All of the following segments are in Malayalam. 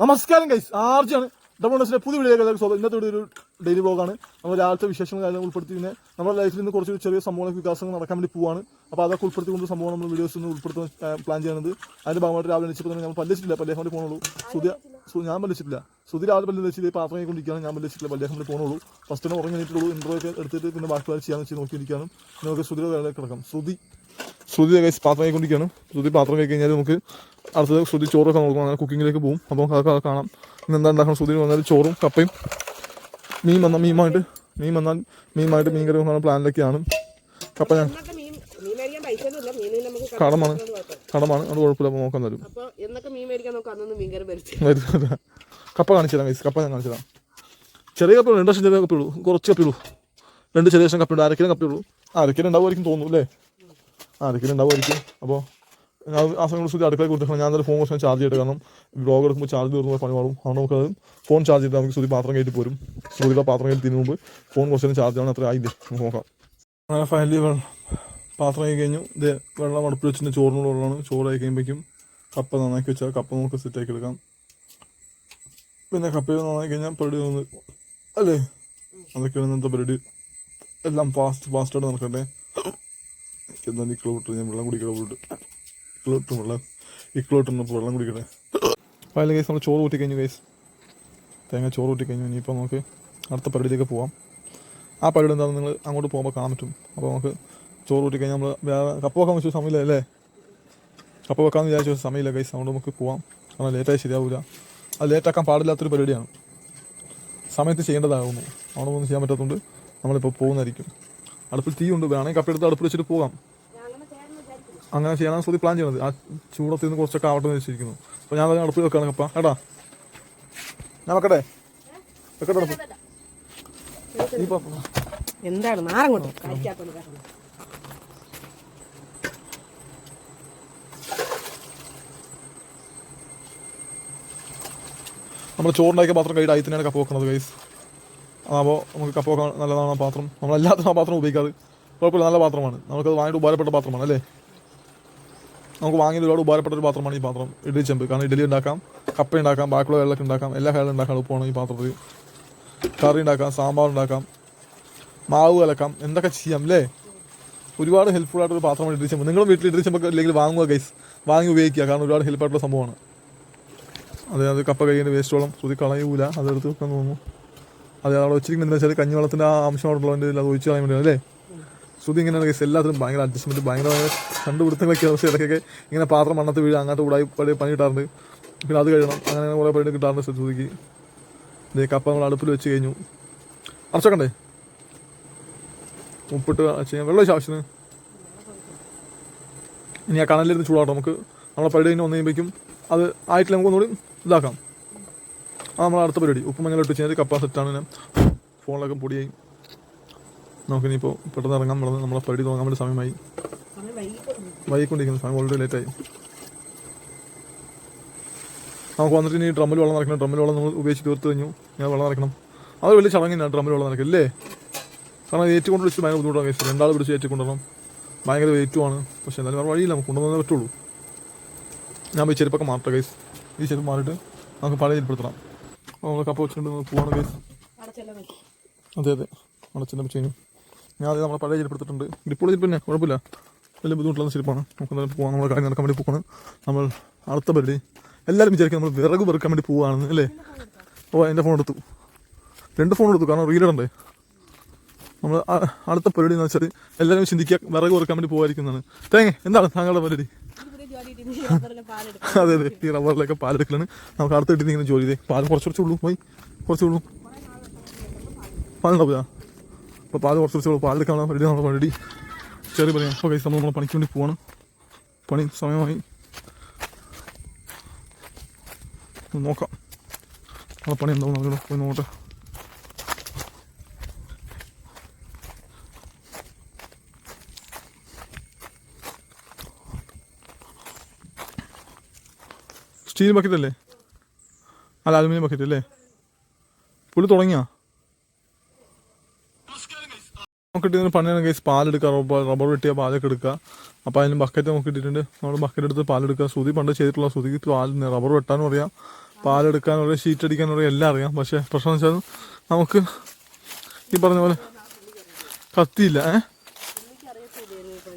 നമസ്കാരം ഗൈസ് ആർജിയാണ്. ഡബിൾ ഡോസിന്റെ പുതിയ വീഡിയോ ഇന്നത്തെ ഒരു ഡെയിലി ബ്ലോഗാണ് നമ്മൾ രാവിലത്തെ വിശേഷങ്ങൾ കാര്യങ്ങൾ ഉൾപ്പെടുത്തി പിന്നെ നമ്മുടെ ലൈഫിൽ നിന്ന് കുറച്ച് ചെറിയ സംഭവങ്ങൾ വികാസങ്ങൾ നടക്കാൻ വേണ്ടി പോവാണ്. അപ്പോൾ അതൊക്കെ ഉൾപ്പെടുത്തിക്കൊണ്ട് സംഭവം നമ്മൾ വീഡിയോസ് ഒന്ന് ഉൾപ്പെടുത്താൻ പ്ലാൻ ചെയ്യുന്നത് അതിന്റെ ഭാഗമായിട്ട് രാവിലെ വെച്ചപ്പോൾ തന്നെ നമ്മൾ പല്ലിച്ചിട്ടില്ല. പല്ലേഹം വേണ്ടി പോകുന്നുള്ളൂ സുധിയ സു- ഞാൻ പല്ലിച്ചിട്ടില്ല. സുതി രാവിലെ പല്ല് വെച്ചിട്ട് പാത്രം കൊണ്ടിരിക്കുകയാണ് ഞാൻ പല്ലിച്ചിട്ടില്ല. പല്ലേഹം വേണ്ടി പോകുന്നുള്ളൂ ഫസ്റ്റ് തന്നെ ഉറങ്ങി എണീറ്റുള്ളൂ. ഇന്റർവ്യൂ ഒക്കെ എടുത്തിട്ട് പിന്നെ ബാക്കി ചെയ്യാൻ വെച്ച് നോക്കിയിരിക്കുകയാണ്. നിങ്ങൾക്ക് നമുക്ക് സുധിയുടെ വേറെ കിടക്കാം. ശ്രുതി ശ്രുതി കൈസ് പാത്രം കഴിക്കൊണ്ടിരിക്കുകയാണ്. ശ്രുതി പാത്രം കഴിക്കി കഴിഞ്ഞാൽ നമുക്ക് അടുത്തത് ശ്രുതി ചോറൊക്കെ നോക്കും അങ്ങനെ കുക്കിങ്ങിലേക്ക് പോകും. അപ്പോൾ നമുക്ക് അതൊക്കെ കാണാം. ഇന്ന് എന്താ ഉണ്ടാക്കണം? ശ്രുതി വന്നാൽ ചോറും കപ്പയും മീൻ വന്നാൽ മീനുമായിട്ട് മീൻ വന്നാൽ മീനുമായിട്ട് മീൻ കറി വന്നാൽ പ്ലാനിലൊക്കെയാണ്. കപ്പ ഞാൻ കടമാണ്. കടമാണ്. അത് കുഴപ്പമില്ല. അപ്പോൾ നോക്കാൻ തരും. കപ്പ കാണിച്ചു തരാം കപ്പ ഞാൻ കാണിച്ചു തരാം ചെറിയ കപ്പ രണ്ട് വർഷം ചെറിയ കപ്പയുള്ളൂ കുറച്ച് കപ്പയുള്ളൂ രണ്ട് ചെറിയ വർഷം കപ്പയുള്ളൂ അരക്കിലും കപ്പയുള്ളൂ അരക്കിലും ഉണ്ടാവുമായിരിക്കും തോന്നുന്നു അല്ലേ? അരക്കിലും ഉണ്ടാവുമായിരിക്കും അപ്പോൾ ഞാൻ ആ സമയം കൂടി അടുക്കള കൊടുത്തിട്ട് ഞാൻ എന്തായാലും ഫോൺ കുറച്ച് ചാർജ് ചെയ്തിട്ട് കാരണം ബ്ലോഗ് എടുക്കുമ്പോൾ ചാർജ് തീർന്നു പണി മാറും അതുകൊണ്ട് നമുക്കത് ഫോൺ ചാർജ് ചെയ്തിട്ട് നമുക്ക് ശ്രുതി പാത്രം കയറ്റി പോരും. ശ്രുതിയുടെ പാത്രം കയറ്റി തിന്നു ഫോൺ കുറച്ച് ചാർജ് ചെയ്യണം അത്ര ആയില്ലേ നമുക്ക് നോക്കാം. അങ്ങനെ ഫൈനലി പാത്രം ആയി കഴിഞ്ഞു. ഇത് വെള്ളം അടുപ്പിൽ വെച്ചിട്ട് ചോറിനോട് വെള്ളമാണ്. ചോറ് ആയി കഴിയുമ്പോഴേക്കും കപ്പ നന്നാക്കി വെച്ചാൽ കപ്പ നമുക്ക് സെറ്റാക്കി എടുക്കാം. പിന്നെ കപ്പയിൽ നന്നായി കഴിഞ്ഞാൽ പരിപാടി വന്ന് അല്ലേ? അതൊക്കെയാണ് ഇന്നത്തെ പരിപാടി എല്ലാം ഫാസ്റ്റ് ഫാസ്റ്റായിട്ട് നടക്കട്ടെ എന്താ ഇക്കളോട്ട് ഞാൻ വെള്ളം കുടിക്കണം പോയിട്ട്. ഇക്കളോട്ട് വെള്ളം. ഇക്കളോട്ടുന്നപ്പോൾ വെള്ളം കുടിക്കണേ അപ്പോൾ കേസ് നമ്മൾ ചോറ് കൂട്ടി കഴിഞ്ഞു കേസ് തേങ്ങ ചോറ് കൂട്ടി കഴിഞ്ഞു. ഇനിയിപ്പോൾ നമുക്ക് അടുത്ത പരിപാടിയിലേക്ക് പോവാം. ആ പരിപാടി എന്താണെന്ന് നിങ്ങൾ അങ്ങോട്ട് പോകുമ്പോൾ കാണാൻ പറ്റും. അപ്പോൾ നമുക്ക് ചോറ് കൂട്ടി കഴിഞ്ഞാൽ നമ്മൾ വേറെ കപ്പ വെക്കാൻ വെച്ച സമയമില്ല അല്ലേ? കപ്പ വെക്കാമെന്ന് വിചാരിച്ച സമയമില്ല ഗൈസ് അതുകൊണ്ട് നമുക്ക് പോവാം. കാരണം ലേറ്റായി ശരിയാവില്ല അത് ലേറ്റാക്കാൻ പാടില്ലാത്തൊരു പരിപാടിയാണ്. സമയത്ത് ചെയ്യേണ്ടതാകുന്നു. അവിടെ ഒന്നും ചെയ്യാൻ പറ്റാത്തതുകൊണ്ട് നമ്മളിപ്പോൾ പോകുന്നതായിരിക്കും. അടുപ്പിൽ തീ ഉണ്ട് വേണമെങ്കിൽ കപ്പെടുത്ത് അടുപ്പിൽ വെച്ചിട്ട് പോകാം. അങ്ങനെ ചെയ്യാനാണ് ശ്രുതി പ്ലാൻ ചെയ്യുന്നത്. ആ ചൂടത്തിൽ നിന്ന് കുറച്ചൊക്കെ ആവട്ടെ എന്ന് വെച്ചിരിക്കുന്നു അപ്പോൾ ഞാൻ അതിന് അടുപ്പിൽ വെക്കാണ് കപ്പ. കേട്ടാ? ഞാൻ വെക്കട്ടെ? വെക്കട്ടെ അടുപ്പ്. എന്താണ്? നമ്മൾ ചോറുണ്ടാക്കിയ പാത്രം കൈ ആയി തന്നെയാണ് കപ്പ വെക്കുന്നത് ഗൈസ് അതാകുമ്പോൾ നമുക്ക് കപ്പൊക്കെ നല്ലതാണ് പാത്രം? നമ്മളെല്ലാത്തിനും ആ പാത്രം ഉപയോഗിക്കാതെ. കുഴപ്പമില്ല നല്ല പാത്രമാണ്. നമുക്കത് വാങ്ങിയിട്ട് ഉപകാരപ്പെട്ട പാത്രമാണ് അല്ലേ? നമുക്ക് വാങ്ങിയത് ഒരുപാട് ഉപകാരപ്പെട്ട ഒരു പാത്രമാണ് ഈ പാത്രം. ഇഡ്ഡലി ചെമ്പ്. കാരണം ഇഡ്ഡലി ഉണ്ടാക്കാം കപ്പ ഉണ്ടാക്കാം ബാക്കിയുള്ള വെള്ളമൊക്കെ ഉണ്ടാക്കാം എല്ലാ കാര്യങ്ങളും ഉണ്ടാക്കാൻ എളുപ്പമാണ് ഈ പാത്രത്തിൽ. കറി ഉണ്ടാക്കാം സാമ്പാർ ഉണ്ടാക്കാം മാവ് കലക്കാം എന്തൊക്കെ ചെയ്യാം അല്ലേ? ഒരുപാട് ഹെൽപ്ഫുൾ ആയിട്ടൊരു പാത്രമാണ് ഇഡ്ഡലി ചെമ്പ്. നിങ്ങളും വീട്ടിൽ ഇഡ്ഡലി ചെമ്പൊക്കെ ഇല്ലെങ്കിൽ വാങ്ങുക ഗൈസ് വാങ്ങി ഉപയോഗിക്കുക. കാരണം ഒരുപാട് ഹെൽപ്പ് ആയിട്ടുള്ള സംഭവമാണ്. അതായത് അത് കപ്പ കഴിയുന്ന വേസ്റ്റ് വെള്ളം ശ്രുതി കളയൂല അതെടുത്ത് വെക്കാൻ തോന്നുന്നു. അതെ അവിടെ വെച്ചിരിക്കുന്നത് എന്താ വെച്ചാൽ കഞ്ഞിവെള്ളത്തിന്റെ ആ അംശം അവിടെ ഉള്ളതിന്റെ അത് ഒഴിച്ച് കളയാൻ വേണ്ടി അല്ലേ? ശ്രുതി ഇങ്ങനെ കേസ്. എല്ലാത്തിനും ഭയങ്കര അഡ്ജസ്റ്റ്മെന്റ് ഭയങ്കര കണ്ടുപിടുത്തങ്ങളൊക്കെ ഇടയ്ക്കൊക്കെ ഇങ്ങനെ പാത്രം മണ്ണത്ത് വീഴുക അങ്ങനത്തെ കൂടായി പണി പണി കിട്ടാറുണ്ട്. പിന്നെ അത് കഴിയണം. അങ്ങനെ കുറേ പണി കിട്ടാറുണ്ട് ശ്രുതിക്ക്. ഇതേ കപ്പ നമ്മൾ അടുപ്പിൽ വെച്ച് കഴിഞ്ഞു. അടച്ചോക്കണ്ടേ ഉപ്പിട്ട് ചെയ്യാൻ വെള്ളം ഒഴിച്ച് ആവശ്യത്തിന്. ഇനി ആ കണലിരുന്ന് ചൂടാട്ടോ. നമുക്ക് നമ്മളെ പരിപാടി കഴിഞ്ഞ് വന്നു കഴിയുമ്പോഴേക്കും അത് ആയിട്ടില്ല നമുക്ക് ഒന്നുകൂടി ഇതാക്കാം. നമ്മൾ അടുത്ത പരിപാടി. ഉപ്പ് മഞ്ഞൾ ഇട്ട് കഴിഞ്ഞാൽ കപ്പ സെറ്റാണ് ഞാൻ ഫോണിലൊക്കെ പൊടിയായി. നമുക്കിനിയിപ്പോൾ പെട്ടെന്ന് ഇറങ്ങാൻ നമ്മളെ നമ്മളെ പരിപാടി തുടങ്ങാൻ വേണ്ടി സമയമായി. വൈകിക്കൊണ്ടിരിക്കുന്നു. സമയം ഓൾറെഡി ലേറ്റായി നമുക്ക് വന്നിട്ട് ഇനി ഡ്രമ്മിൽ വെള്ളം നടക്കണം ഡ്രമ്മിൽ വെള്ളം നമ്മൾ ഉപയോഗിച്ച് തീർത്ത് കഴിഞ്ഞു. ഞാൻ വെള്ളം നടക്കണം അത് വലിയ ചടങ്ങിനാണ് ഡ്രമ്മിൽ വെള്ളം നടക്കും അല്ലേ? കാരണം ഏറ്റുകൊണ്ട് വിളിച്ച് ഭയങ്കര ബുദ്ധിമുട്ടാണ് കേസ് രണ്ടാൾ പിടിച്ച് ഏറ്റിക്കൊണ്ടുവരണം. ഭയങ്കര വെയിറ്റുമാണ് പക്ഷേ എന്നാലും വേറെ വഴിയില്ല. നമുക്ക് കൊണ്ടുവന്നേ പറ്റുള്ളൂ. ഞാൻ പോയി ചെരുപ്പൊക്കെ മാറട്ടെ കേസ് ഈ ചെരുപ്പ് മാറിയിട്ട് നമുക്ക് പഴയ ചെരുപ്പെടുത്തണം നമ്മൾ കപ്പ വെച്ചിട്ടുണ്ട് പോവാണ് വെച്ചു അതെ അതെ. അടച്ചെല്ലാം വെച്ച് കഴിഞ്ഞു ഞാൻ അത് നമ്മളെ പഴയ ചെരുപ്പെടുത്തിട്ടുണ്ട് ഇപ്പോൾ ചെരുപ്പ് തന്നെ കുഴപ്പമില്ല. വലിയ ബുദ്ധിമുട്ടുള്ള ചെരുപ്പാണ്. നമുക്ക് എന്തായാലും പോകാം നമ്മൾ കാര്യം നടക്കാൻ വേണ്ടി പോകണം നമ്മൾ അടുത്ത പരിധി എല്ലാവരും വിചാരിക്കും നമ്മൾ വിറക് പെറുക്കാൻ വേണ്ടി പോവുകയാണെന്ന് അല്ലേ? ഓ എന്റെ ഫോൺ എടുത്തു. രണ്ട് ഫോൺ എടുത്തു കാരണം റീലിടണ്ടേ നമ്മൾ അടുത്ത പരിപാടി എന്ന് വെച്ചാൽ എല്ലാവരും ചിന്തിക്കുക വിറക് പെറുക്കാൻ വേണ്ടി പോകാതിരിക്കുന്നതാണ് തേങ്ങ എന്താണ് താങ്കളുടെ പരിപാടി? അതെ അതെ. ഈ റബ്ബറിലൊക്കെ പാലെടുക്കലാണ്. നമുക്ക് അടുത്ത് കിട്ടി ഇങ്ങനെ ജോലി ചെയ്തേ. പാൽ കുറച്ച് കുറച്ചുള്ളൂ പോയി. കുറച്ചുള്ളൂ പാലുണ്ടാവില്ല അപ്പോൾ പാൽ കുറച്ച് കുറച്ചുള്ളൂ പാലെടുക്കാനുള്ള റെഡി നമ്മൾ റെഡി ചെറിയ പറയാം ഓക്കെ നമ്മൾ നമ്മളെ പണിക്ക് വേണ്ടി പോവാണ്. പണി സമയമായി. നോക്കാം. നമ്മളെ പണി എന്താവും? നമുക്ക് പോയി നോക്കട്ടെ. സ്റ്റീൽ ബക്കറ്റ് അല്ലേ? അല്ല അലുമിനിയം ബക്കറ്റ് അല്ലേ? പുള്ളി തുടങ്ങിയാ? നമുക്ക് ഇട്ടിരുന്ന പണിയാണ് കേസ് പാലെടുക്കുക റബ്ബർ റബ്ബർ വെട്ടിയ പാലൊക്കെ എടുക്കുക അപ്പോൾ അതിന് ബക്കറ്റ് നമുക്ക് ഇട്ടിട്ടുണ്ട്. നമ്മൾ ബക്കറ്റ് എടുത്ത് പാലെടുക്കുക സുതി പണ്ട് ചെയ്തിട്ടുള്ള സുതിക്ക് പാൽ റബ്ബർ വെട്ടാനും അറിയാം. പാലെടുക്കാനും അറിയാം. ഷീറ്റ് അടിക്കാനും അറിയാം. എല്ലാം അറിയാം. പക്ഷേ പ്രശ്നം വെച്ചാൽ നമുക്ക് ഈ പറഞ്ഞ പോലെ കത്തിയില്ല ഏഹ്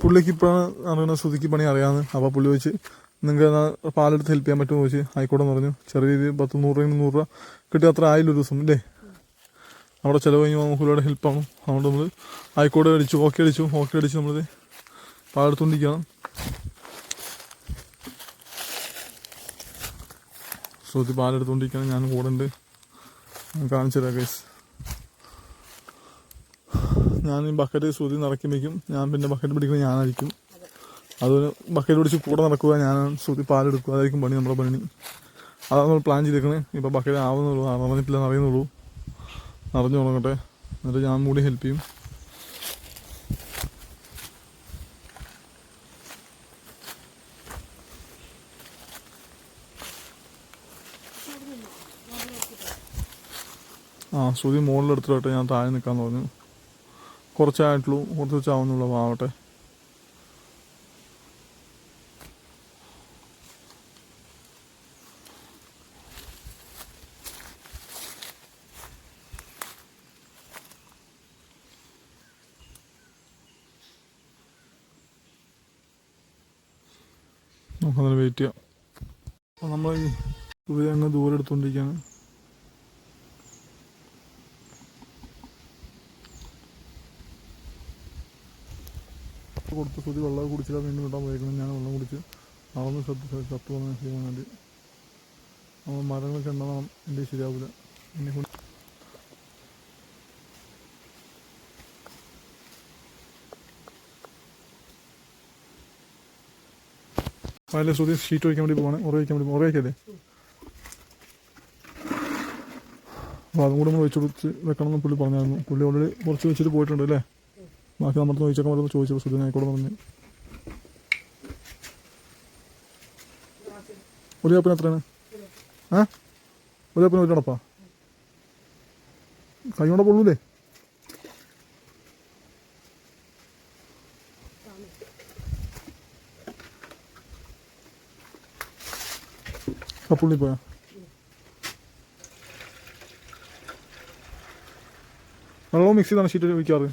പുള്ളിക്ക് ഇപ്പോഴാണ് അറിയണ സുതിക്ക് പണി അറിയാമെന്ന്. അപ്പോൾ പുള്ളി വെച്ച് നിങ്ങൾക്ക് പാലെടുത്ത് ഹെൽപ്പ് ചെയ്യാൻ പറ്റുമോ ചോദിച്ച് ആയിക്കോട്ടെ എന്ന് പറഞ്ഞു. ചെറിയ രീതിയിൽ പത്ത് നൂറ് രൂപ നൂറ് രൂപ കിട്ടി അത്ര ആയില്ല ഒരു ദിവസം അല്ലേ? അവിടെ ചിലവ് കഴിഞ്ഞ് നമുക്ക് ഒരുപാട് ഹെൽപ്പാണ് അതുകൊണ്ട് നമ്മൾ ആയിക്കോട്ടെ അടിച്ചു ഓക്കെ അടിച്ചു ഓക്കെ അടിച്ച് നമ്മളിത് പാലെടുത്തോണ്ടിരിക്കണം. ശ്രുതി പാലെടുത്തോണ്ടിരിക്കണം ഞാൻ കൂടെ ഉണ്ട്. കാണിച്ചു തരാം ഗൈസ് ഞാൻ ഈ ബക്കറ്റ് ശ്രുതി നിറയ്ക്കുമ്പോഴേക്കും ഞാൻ പിന്നെ ബക്കറ്റ് പിടിക്കുന്നത് ഞാനായിരിക്കും. അതുപോലെ ബക്കറ്റ് പിടിച്ച് കൂടെ നടക്കുക ഞാൻ ശ്രുതി പാലെടുക്കുക അതായിരിക്കും പണി നമ്മുടെ പണി. അതാണ് നമ്മൾ പ്ലാൻ ചെയ്തേക്കുന്നത് ഇപ്പോൾ ബക്കറ്റ് ആവുന്നുള്ളൂ നിറഞ്ഞിട്ടില്ല അറിയുന്നുള്ളൂ നിറഞ്ഞു തുടങ്ങട്ടെ. എന്നിട്ട് ഞാൻ കൂടി ഹെൽപ്പ് ചെയ്യും. ആ ശ്രുതി മുകളിലെടുത്തിട്ട് ഞാൻ താഴെ നിൽക്കാൻ പറഞ്ഞു. കുറച്ചായിട്ടുള്ളൂ കുറച്ച് വെച്ചാവുന്നുള്ളൂ ആവട്ടെ. നമുക്കതിന് വെയിറ്റ് ചെയ്യാം. അപ്പോൾ നമ്മൾ ശ്രുതി അങ്ങ് ദൂരെ എടുത്തുകൊണ്ടിരിക്കുകയാണ് കൊടുത്ത് ശ്രുതി വെള്ളം കുടിച്ചില്ല വീണ്ടും വിടാൻ പോയേക്കണം ഞാൻ വെള്ളം കുടിച്ച് അളന്ന് ശ്രദ്ധ ചത്തു വന്ന ചെയ്യാൻ വേണ്ടി. നമ്മൾ മരങ്ങളൊക്കെ ഉണ്ടാകണം എന്റെ ശരിയാവില്ല എന്നെ അതിലെ ശ്രുതി ഷീറ്റ് വയ്ക്കാൻ വേണ്ടി പോവാണ്. ഉറ വയ്ക്കാൻ വേണ്ടി ഉറ വയ്ക്കല്ലേ അപ്പോൾ അതും കൂടെ നമ്മൾ വെച്ച് കൊടുത്ത് വെക്കണം എന്ന് പുള്ളി പറഞ്ഞായിരുന്നു. പുള്ളി ഓൾറെഡി കുറച്ച് വെച്ചിട്ട് പോയിട്ടുണ്ട് അല്ലേ? ബാക്കി നമ്മുടെ ചോദിച്ചൊക്കെ മരുന്ന് ചോദിച്ചു ആയിക്കോട്ടെ പറഞ്ഞു. ഒരു കപ്പിന് എത്രയാണ്? ഏ? ഒരു കപ്പിന് ഒരു കടപ്പാ കൈ കൊണ്ട് പൊള്ളൂലേ? കപ്പുള്ളി പോയാ വെള്ളവും മിക്സ് ചെയ്താണ് ഷീറ്റ് വയ്ക്കാറ്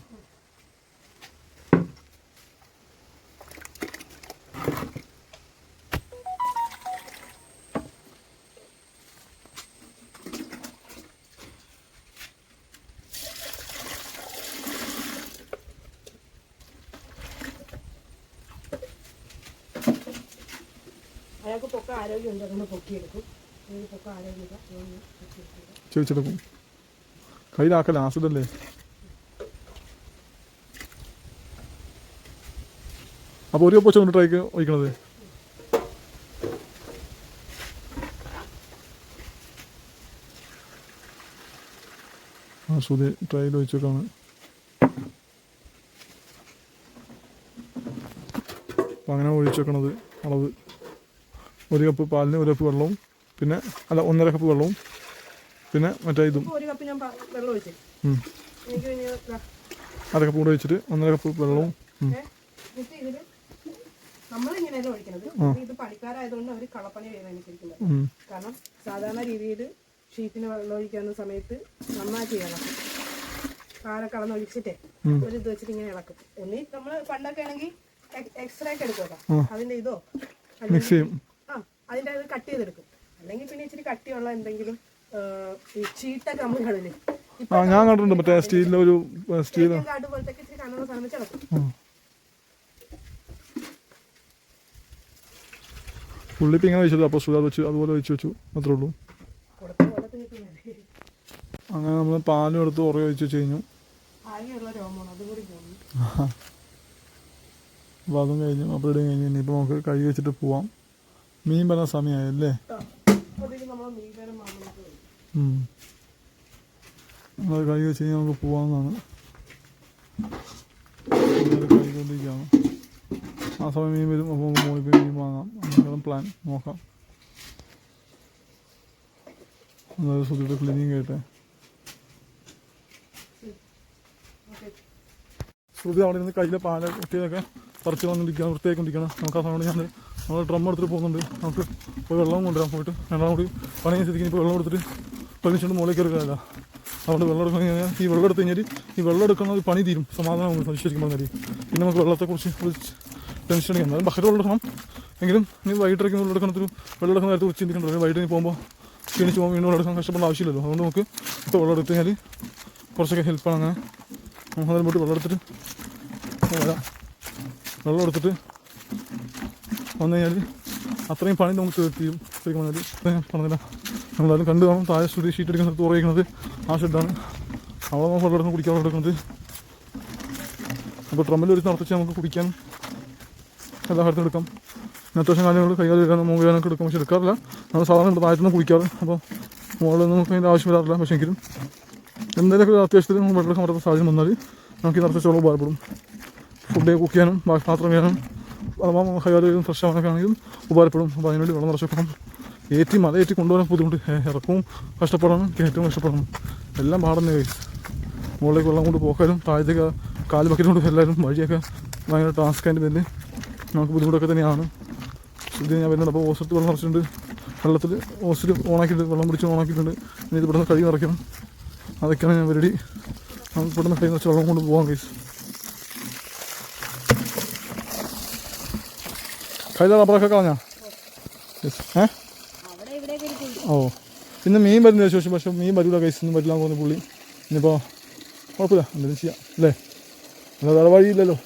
അയാൾക്ക് പൊക്ക ആരോഗ്യമുണ്ട് അങ്ങനെ പൊക്കിയെടുക്കും. പൊക്ക ആരോഗ്യമില്ല ചോദിച്ചെടുക്കും കയ്യിലാക്കല ആസിഡല്ലേ? അപ്പോൾ ഒരു പൊച്ച കൊണ്ട് ട്രൈക്ക് ഒഴിക്കണത്? ആ ട്രൈ ട്രൈയിൽ ഒഴിച്ചേക്കാണ്. അപ്പോൾ അങ്ങനെ ഒഴിച്ചേക്കണത് അളവ്. ഒരു കപ്പ് പാലിന് ഒരു കപ്പ് വെള്ളവും പിന്നെ അല്ല ഒന്നര കപ്പ് വെള്ളവും പിന്നെ മറ്റേ ഇതും. അര കപ്പ് കൂടെ വെച്ചിട്ട് ഒന്നര കപ്പ് വെള്ളവും നമ്മളിങ്ങനെയല്ല ഒഴിക്കണത്? ഇത് പണിക്കാരായതുകൊണ്ട് അവർ കളപ്പണി അനുസരിക്കുന്നത് ഉം. കാരണം സാധാരണ രീതിയിൽ ഷീറ്റിന് വെള്ളം ഒഴിക്കുന്ന സമയത്ത് നന്നായിട്ട് ഇളക്കും. പാല കളന്നൊഴിച്ചിട്ടേ ഒരു ഇത് വെച്ചിട്ട് ഇങ്ങനെ ഇളക്കും. ഒന്നി നമ്മൾ പണ്ടൊക്കെ ആണെങ്കിൽ എക്സ്റേ ഒക്കെ എടുക്കുമല്ലോ അതിന്റെ ഇതോ? മിക്സ് ചെയ്യും. ആ അത് കട്ട് ചെയ്തെടുക്കും. അല്ലെങ്കിൽ പിന്നെ ഇച്ചിരി കട്ടിയുള്ള എന്തെങ്കിലും ചീട്ട ഈ നമ്മൾ ആ ഞാൻ കണ്ടിട്ടുണ്ട് മറ്റേ സ്റ്റീലിന്റെ ഒരു സ്റ്റീൽ കാട്ട് പോലത്തെ ഇച്ചിരി കനുള്ള സാധനം വെച്ച് ഇളക്കും പുള്ളിപ്പ് ഇങ്ങനെ വെച്ചത് അപ്പോൾ സുധാ വെച്ചു അതുപോലെ വെച്ച് വെച്ചു. അത്രേ ഉള്ളൂ. അങ്ങനെ നമ്മൾ പാലും എടുത്ത് ഉറ വെച്ച് വെച്ച് കഴിഞ്ഞു. അപ്പോൾ അതും കഴിഞ്ഞു. അപ്പോൾ ഇടയും കഴിഞ്ഞു. ഇനിയിപ്പോൾ നമുക്ക് കഴുകി വെച്ചിട്ട് പോവാം. മീൻ പറഞ്ഞ സമയമായല്ലേ നമ്മൾ കൈ വെച്ച് കഴിഞ്ഞാൽ നമുക്ക് പോവാമെന്നാണ് കൈകൊണ്ടിരിക്കുകയാണ് ആ സമയം മീൻ വരും അപ്പോൾ നമുക്ക് മോളിൽ പോയി മീൻ വാങ്ങാം. അങ്ങനെ പ്ലാൻ നോക്കാം. അതായത് സുധിയുടെ ക്ലീനിങ് കേട്ടെ. ശ്രുതി അവിടെ നിന്ന് കയ്യിലെ പാല കുട്ടിയൊക്കെ പറിച്ച് വന്നിരിക്കുകയാണ് വൃത്തിയായിക്കൊണ്ടിരിക്കുകയാണ്. നമുക്ക് ആ സമയം ഞാൻ നമ്മൾ ഡ്രം എടുത്തിട്ട് പോകുന്നുണ്ട്. നമുക്ക് പോയി വെള്ളം കൊണ്ടുവരാൻ പോയിട്ട് രണ്ടാം കൂടി പണി സ്ഥിതിക്ക് ഇപ്പോൾ വെള്ളം എടുത്തിട്ട് പണിച്ചുകൊണ്ട് മുകളിൽ കയറുകയല്ല അതുകൊണ്ട് വെള്ളം എടുക്കാൻ കഴിഞ്ഞാൽ ഈ വെള്ളം എടുത്ത് കഴിഞ്ഞാൽ ഈ വെള്ളം എടുക്കുന്നത് പണി തീരും. സമാധാനം ശരിക്കും പറഞ്ഞാൽ പിന്നെ നമുക്ക് വെള്ളത്തെക്കുറിച്ച് കുറച്ച് ടെൻഷൻ അടിക്കാം എന്നാലും ബക്കറ്റ് വെള്ളം എടുക്കണം. എങ്കിലും നീ വൈകിട്ടേക്ക് വെള്ളം എടുക്കണത്തിൽ വെള്ളം എടുക്കുന്ന നേരത്തെ ചിന്തിക്കേണ്ടത് വൈകിട്ട് നീ പോകുമ്പോൾ ക്ഷീണിച്ച് പോകുമ്പോൾ വീണ്ടും വെള്ളം എടുക്കാൻ കഷ്ടപ്പെടേണ്ട ആവശ്യമില്ലല്ലോ. അതുകൊണ്ട് നമുക്ക് ഇപ്പോൾ വെള്ളം എടുത്ത് കഴിഞ്ഞാൽ കുറച്ചൊക്കെ ഹെൽപ്പാണ് അങ്ങനെ നമുക്ക് അതിന് പോയിട്ട് വെള്ളം എടുത്തിട്ട് വെള്ളം എടുത്തിട്ട് വന്നു കഴിഞ്ഞാൽ അത്രയും പണി നമുക്ക് തീർത്തിയും ശരിക്കും പറഞ്ഞാൽ ഞാൻ പറഞ്ഞില്ല നമ്മളാരും കണ്ടു കാണും. താഴെ ശ്രുതി ഷീറ്റ് എടുക്കുന്ന സ്ഥലത്ത് ഉറയിക്കുന്നത് ആ ഷെഡാണ് അവിടെ നമ്മൾ വെള്ളം എടുക്കുന്നത് കുടിക്കാൻ എടുക്കുന്നത്. അപ്പോൾ ട്രമ്മിൽ ഒരു നടത്തിച്ച് നമുക്ക് കുടിക്കാൻ എല്ലാ കാര്യത്തിനും എടുക്കാം. അത്യാവശ്യം കാര്യങ്ങൾ കൈകാര്യം ചെയ്യാനും മൂവ് ചെയ്യാനൊക്കെ എടുക്കും. പക്ഷെ എടുക്കാറില്ല. നമ്മൾ സാധാരണ ഇവിടെ താഴത്തു നിന്ന് കുടിക്കാറ്. അപ്പോൾ മുകളിൽ നമുക്ക് അതിന്റെ ആവശ്യം വരാറില്ല. പക്ഷേ എങ്കിലും എന്തെങ്കിലുമൊക്കെ ഒരു അത്യാവശ്യത്തിൽ നമുക്ക് വെള്ളം എടുക്കാൻ പറ്റാത്ത സാഹചര്യം വന്നാൽ നമുക്ക് ഈ നടത്തിച്ചോളം ഉപകാരപ്പെടും. ഫുഡ് കുക്ക് ചെയ്യാനും പാത്രം ചെയ്യാനും അഥവാ കൈകാര്യം ഫ്രഷ് ആണെങ്കിലും ഉപകാരപ്പെടും അപ്പോൾ അതിനുവേണ്ടി വെള്ളം നിറച്ച് വെക്കണം. ഏറ്റി മല ഏറ്റി കൊണ്ടുപോകാൻ ബുദ്ധിമുട്ട്. ഇറക്കവും കഷ്ടപ്പെടണം. കയറ്റവും കഷ്ടപ്പെടണം. എല്ലാം പാടുന്നേ. മുകളിലേക്ക് വെള്ളം കൊണ്ട് പോക്കാലും താഴത്തേക്ക് കാൽ ബക്കറ്റ് കൊണ്ട് എല്ലാവരും. വഴിയൊക്കെ ഭയങ്കര ടാസ്ക് അതിന്റെ പേരിൽ നമുക്ക് ബുദ്ധിമുട്ടൊക്കെ തന്നെയാണ്. ഇത് ഞാൻ വരുന്നുണ്ട്. അപ്പോൾ ഹോസ്പിറ്റൽ വെള്ളം നിറച്ചിട്ടുണ്ട്. വെള്ളത്തിൽ ഹോസ്പിറ്റൽ ഓണാക്കിയിട്ട് വെള്ളം പിടിച്ച് ഓണാക്കിയിട്ടുണ്ട്. ഇനി ഇവിടുന്ന് കഴുകി നിറയ്ക്കണം. അതൊക്കെയാണ് ഞാൻ പരിപാടി നമുക്ക് ഇവിടുന്ന് കൈ നിറച്ച് വെള്ളം കൊണ്ട് പോകാം കൈസ് കയ്യിലെ റബ്ബറൊക്കെ കളഞ്ഞാ? ഏ? ഓ. പിന്നെ മീൻ വരുന്ന ശേഷം പക്ഷെ മീൻ വരില്ല കൈസൊന്നും വരില്ല എന്ന് പറഞ്ഞു പുള്ളി. ഇനിയിപ്പോൾ കുഴപ്പമില്ല. എന്തെങ്കിലും ചെയ്യാം. അല്ലേ? അല്ല വേറെ വഴിയില്ലല്ലോ.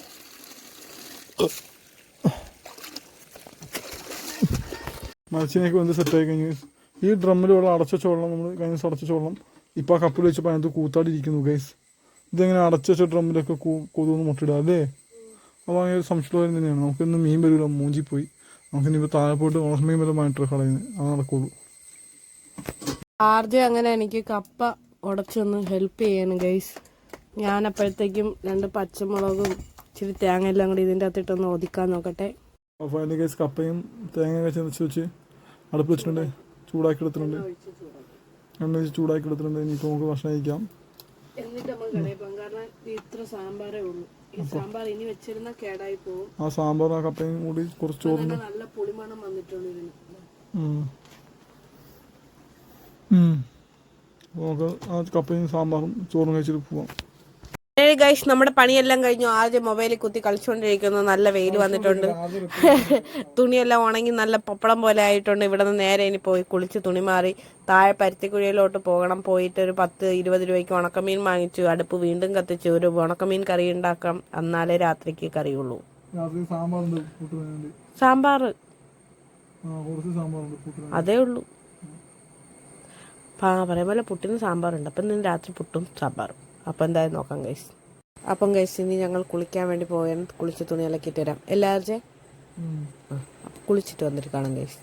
മരച്ചിനൊക്കെ വന്ന് സെറ്റായി കഴിഞ്ഞു ഈ ഡ്രമ്മിൽ വെള്ളം അടച്ച വെള്ളം നമ്മൾ കഴിഞ്ഞ അടച്ച വെള്ളം ഇപ്പോൾ ആ കപ്പിൽ വെച്ചപ്പോൾ അതിനകത്ത് കൂത്താടിയിരിക്കുന്നു ഗൈസ് ഇതെങ്ങനെ അടച്ച ഡ്രമ്മിലൊക്കെ കൊതുവെന്ന് മുട്ടിടുക അല്ലേ? അപ്പോൾ ഭയങ്കര സംശയം തന്നെയാണ്. നമുക്കിന്ന് മീൻ വരില്ല മൂഞ്ചി പോയി നമുക്കിനിപ്പോൾ താഴെ പോയിട്ട് ഉണർമീൻ വരെ മാറ്റി കളയുന്നത് അത് നടക്കുള്ളൂ. ആർജെ അങ്ങനെ എനിക്ക് കപ്പ ഉടച്ചൊന്ന് ഹെൽപ്പ് ചെയ്യണം ഗൈസ് ഞാൻ അപ്പോഴത്തേക്കും രണ്ട് പച്ചമുളകും ഇച്ചിരി തേങ്ങ എല്ലാം കൂടി ഇതിന്റെ അകത്തിട്ടൊന്ന് ഒതുക്കാൻ നോക്കട്ടെ. അപ്പോൾ അതിന്റെ കേസ് കപ്പയും തേങ്ങയൊക്കെ ചെന്നിച്ച് വെച്ച് അടുപ്പ് വെച്ചിട്ടുണ്ട്. ചൂടാക്കി എടുത്തിട്ടുണ്ട്. എണ്ണ വെച്ച് ചൂടാക്കി എടുത്തിട്ടുണ്ട്. ഇനിയിപ്പോൾ നമുക്ക് ഭക്ഷണം കഴിക്കാം. എന്നിട്ട് നമ്മൾ കടയിൽ കാരണം ഇത്ര സാമ്പാറേ ഉള്ളൂ. ആ സാമ്പാർ ആ കപ്പയും കൂടി കുറച്ച് ചോറുണ്ട് നല്ല പുളിമണം വന്നിട്ടുണ്ട് ഇതിന്. നമുക്ക് ആ കപ്പയും സാമ്പാറും ചോറും കഴിച്ചിട്ട് പോവാം. ഗൈസ് നമ്മുടെ പണിയെല്ലാം കഴിഞ്ഞു. ആദ്യം മൊബൈലിൽ കുത്തി കളിച്ചുകൊണ്ടിരിക്കുന്നു നല്ല വെയിൽ വന്നിട്ടുണ്ട്. തുണിയെല്ലാം ഉണങ്ങി നല്ല പപ്പടം പോലെ ആയിട്ടുണ്ട്. ഇവിടെ നിന്ന് നേരെ ഇനി പോയി കുളിച്ച് തുണി മാറി താഴെ പരുത്തിക്കുഴിയിലോട്ട് പോകണം. പോയിട്ട് ഒരു പത്ത് ഇരുപത് രൂപയ്ക്ക് ഉണക്കമീൻ വാങ്ങിച്ചു. അടുപ്പ് വീണ്ടും കത്തിച്ചു. ഒരു ഉണക്കമീൻ കറി ഉണ്ടാക്കാം. എന്നാലേ രാത്രിക്ക് കറിയുള്ളൂ. സാമ്പാർ അതേ ഉള്ളൂ. ആ പറയും പോലെ പുട്ടിന് സാമ്പാറുണ്ട്. അപ്പം ഇന്ന് രാത്രി പുട്ടും സാമ്പാറും. അപ്പം എന്തായാലും നോക്കാം ഗൈസ് അപ്പം ഗൈസ് ഇനി ഞങ്ങൾ കുളിക്കാൻ വേണ്ടി പോയാൽ കുളിച്ച് തുണി ഇളക്കിയിട്ട് വരാം എല്ലാവരും കുളിച്ചിട്ട് വന്നിട്ട് കാണാം ഗൈസ്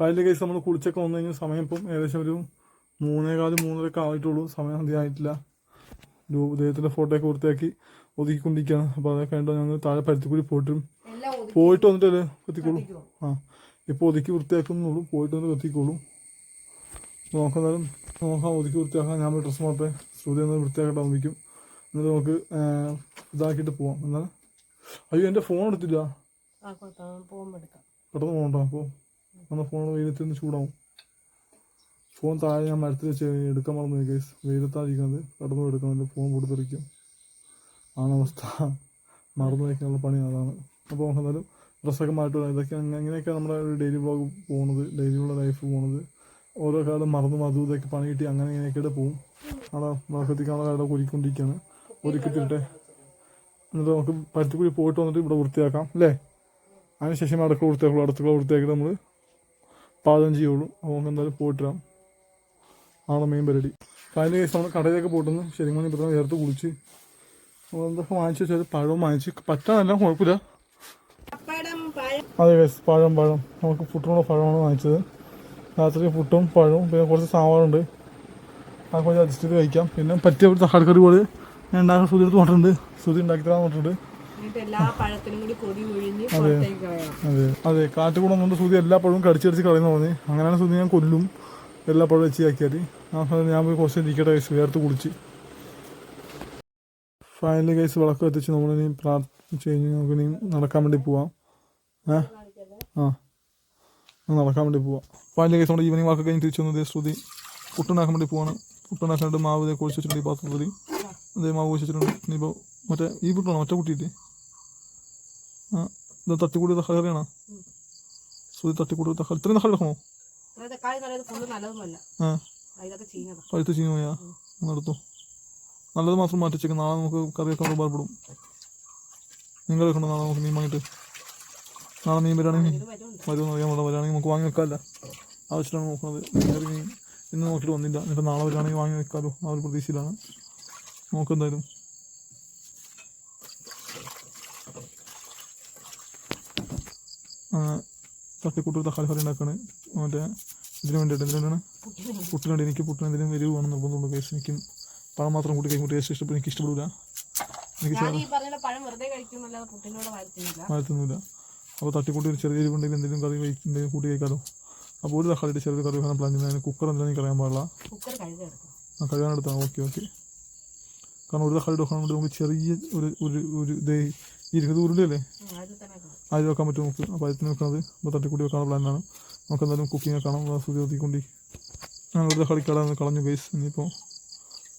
ഫയലിന്റെ കേസ് നമ്മൾ കുളിച്ചൊക്കെ വന്നു കഴിഞ്ഞാൽ സമയം ഇപ്പം ഏകദേശം ഒരു മൂന്നേകാൽ മൂന്നരൊക്കെ ആയിട്ടുള്ളൂ. സമയം അധികം ആയിട്ടില്ല. ഒരു ഫോട്ടോ ഫോട്ടോയൊക്കെ വൃത്തിയാക്കി ഒതുക്കിക്കൊണ്ടിരിക്കുകയാണ്. അപ്പോൾ അതൊക്കെ കണ്ടോ ഞങ്ങൾ താഴെ പരുത്തിക്കൂടി പോയിട്ടും പോയിട്ട് വന്നിട്ടല്ലേ കത്തിക്കോളൂ ആ. ഇപ്പോൾ ഒതുക്കി വൃത്തിയാക്കുന്നുള്ളൂ. പോയിട്ട് വന്ന് കത്തിക്കോളൂ. നോക്കുന്നാലും നോക്കാം ഒതുക്കി വൃത്തിയാക്കാം. ഞാൻ ഡ്രസ്സ് മാറട്ടെ. ശ്രുതി ഒന്ന് വൃത്തിയാക്കട്ടെ ആവുമ്പോഴേക്കും എന്നിട്ട് നമുക്ക് ഇതാക്കിയിട്ട് പോവാം. എന്നാൽ അയ്യോ എന്റെ ഫോൺ എടുത്തില്ല. പെട്ടെന്ന് പോകണ്ട അപ്പോൾ നമ്മുടെ ഫോൺ വെയിലത്തിൽ നിന്ന് ചൂടാവും. ഫോൺ താഴെ ഞാൻ മരത്തിൽ വെച്ച് എടുക്കാൻ മറന്നു കേസ് ഗൈസ് വെയിലത്തായിരിക്കുന്നത് പെട്ടെന്ന് എടുക്കുന്നുണ്ട് ഫോൺ കൊടുത്തിരിക്കും ആണ് അവസ്ഥ. മറന്നു വയ്ക്കാനുള്ള പണി അതാണ്. അപ്പോൾ നമുക്ക് എന്തായാലും ഡ്രസ്സൊക്കെ മാറ്റുക. ഇതൊക്കെ ഇങ്ങനെയൊക്കെ നമ്മുടെ ഡെയിലി വ്ളോഗ് പോകുന്നത്? ഡെയിലിയുള്ള ലൈഫ് പോകുന്നത്? ഓരോ കാലം മറന്നും അതും ഇതൊക്കെ പണി കിട്ടി അങ്ങനെ ഇങ്ങനെയൊക്കെ പോവും. അവിടെ വിളക്കെത്തിക്കാനുള്ള കാലം കുരുക്കൊണ്ടിരിക്കുകയാണ് ഒരുക്കിത്തിട്ടെ എന്നിട്ട് നമുക്ക് പരുത്തിക്കുഴി പോയിട്ട് വന്നിട്ട് ഇവിടെ വൃത്തിയാക്കാം അല്ലേ? അതിനുശേഷം അടുക്കള വൃത്തിയാക്കുള്ളൂ. അടുത്തുള്ള വൃത്തിയാക്കിയിട്ട് നമ്മൾ പാചകം ചെയ്യുള്ളൂ. അപ്പോൾ നമുക്ക് എന്തായാലും പോയിട്ടിടാം ആണ് മെയിൻ പരിപാടി. കഴിഞ്ഞ കേസ് നമ്മൾ കടയിലേക്ക് പോയിട്ടൊന്ന് ശരിക്കും പറഞ്ഞാൽ ഇപ്പം ചേർത്ത് കുളിച്ച് എന്തൊക്കെ വാങ്ങിച്ചു വെച്ചാൽ പഴം വാങ്ങിച്ച് പറ്റാതല്ല കുഴപ്പമില്ല. അതെ കേസ് പഴം പഴം. നമുക്ക് പുട്ടിനുള്ള പഴമാണ് വാങ്ങിച്ചത്. രാത്രി പുട്ടും പഴവും പിന്നെ കുറച്ച് സാമ്പാറുണ്ട്. അത് കുറച്ച് അഡ്ജസ്റ്റ് ചെയ്ത് കഴിക്കാം. പിന്നെ പറ്റിയ ഒരു തക്കാളി കറി പോലെ ഞാൻ ഉണ്ടാക്കാൻ സുതി എടുത്ത് കൊണ്ടിട്ടുണ്ട് സുതി ഉണ്ടാക്കി തരാൻ പറഞ്ഞിട്ടുണ്ട്. അതെ. അതെ. അതെ. കാറ്റുകൂടെ കൊണ്ട് സുതി എല്ലാ പഴവും കടിച്ച് കടിച്ച് കളയുന്ന പറഞ്ഞ്. അങ്ങനെയാണ് സുതി ഞാൻ കൊല്ലും എല്ലാ പഴവും വെച്ച് ആക്കിയാൽ ആ സമയത്ത് ഞാൻ പോയി കുറച്ച് ഇരിക്കട്ടെ കൈസ് വേർത്ത് കുളിച്ച്. ഫൈനലി കൈസ് വിളക്ക് എത്തിച്ച് നമ്മളിനി പ്രാർത്ഥിച്ച് കഴിഞ്ഞ് നമുക്ക് ഇനി നടക്കാൻ വേണ്ടി പോവാം. ഏ? ആ. നടക്കാൻ വേണ്ടി പോവാം. ഫൈനൽ കേസ് നമ്മുടെ ഈവനിങ് വാക്ക് കഴിഞ്ഞ് തിരിച്ചു വന്നത് ശ്രുതി പുട്ടുണ്ടാക്കാൻ വേണ്ടി പോവാണ്. പുട്ടുണ്ടാക്കാനായിട്ട് മാവ് ഇതേ കുഴിച്ച് വെച്ചിട്ടുണ്ട് ഈ പാത്രത്തിൽ അതേ മാവ് കുഴിച്ച് വെച്ചിട്ടുണ്ട്. ഇനിയിപ്പോൾ മറ്റേ ഈ പുട്ടാണോ? മറ്റേ കുട്ടിയിട്ട് ആ ഇത് തട്ടിക്കൂടി തക്കാളിയാണ്. ശ്രുതി തട്ടിക്കൂടി തക്കാളി. ഇത്രയും തക്കാളി എടുക്കണോ ആ. പഴുത്ത് ചീഞ്ഞു പോയാ? നടത്തു നല്ലത് മാത്രം മാറ്റി വെച്ചേക്കാം നാളെ നമുക്ക് കറി വെക്കാൻ ഉപകാരപ്പെടും നിങ്ങൾ കറി വെക്കണം നാളെ നമുക്ക് മീൻ വാങ്ങിയിട്ട്. നാളെ മീൻ വരാണെങ്കിൽ വരുമെന്ന് അറിയാൻ പാടില്ല വരികയാണെങ്കിൽ നമുക്ക് വാങ്ങി വെക്കാമല്ല. ആവശ്യമാണ് നോക്കുന്നത്. മീൻ ഇന്ന് നോക്കിയിട്ട് വന്നില്ല. എന്നിട്ട് നാളെ വരാണെങ്കിൽ വാങ്ങി വെക്കാമല്ലോ. ആ ഒരു പ്രതീക്ഷയിലാണ്. നോക്കെന്തായാലും തട്ടിക്കൂട്ടൊരു തക്കാളി കറി ഉണ്ടാക്കാണ്. മറ്റേ ഇതിന് വേണ്ടിയിട്ട് എന്തിനു വേണ്ടിയാണ്? പുട്ടിന് വേണ്ടി എനിക്ക് പുട്ടിന് എന്തെങ്കിലും എരിവ് വേണം നിർബന്ധമുണ്ട് കേസ് എനിക്കും പഴം മാത്രം കൂട്ടി കഴിക്കുമ്പോൾ ടേസ്റ്റ് ഇഷ്ടപ്പെടും. എനിക്ക് ഇഷ്ടപ്പെടില്ല എനിക്ക് ഞാൻ അപ്പോൾ തട്ടിക്കൂട്ടി ഒരു ചെറിയ എരിവുണ്ടെങ്കിൽ എന്തെങ്കിലും കറി എന്തെങ്കിലും കൂട്ടി കഴിക്കാമല്ലോ അപ്പോൾ ഒരു തക്കാളിയുടെ ചെറിയ കറി വെക്കാൻ പ്ലാൻ ചെയ്യുന്നത് കുക്കർ എന്താണെന്ന് എനിക്ക് അറിയാൻ പാടില്ല. ആ കഴുകാനെടുത്താൽ ഓക്കെ ഓക്കെ കാരണം ഒരു തക്കാളി വെക്കാൻ വേണ്ടി നമുക്ക് ചെറിയ ഒരു ഒരു ഒരു ഇത് ഇരുപത് ഉരുളിയല്ലേ? അതിൽ തന്നെ വെക്കാൻ പറ്റും നമുക്ക്? അപ്പോൾ അതിന് വെക്കുന്നത് അപ്പോൾ തട്ടിക്കൂട്ടി വെക്കാനുള്ള പ്ലാനാണ് നമുക്ക് എന്തായാലും കുക്കിംഗ് കാണാം. സുതി ഒത്തിക്കൊണ്ടി ഞാൻ ഒരു തക്കാളി കട കളഞ്ഞു ബേസ് ഇനിയിപ്പോൾ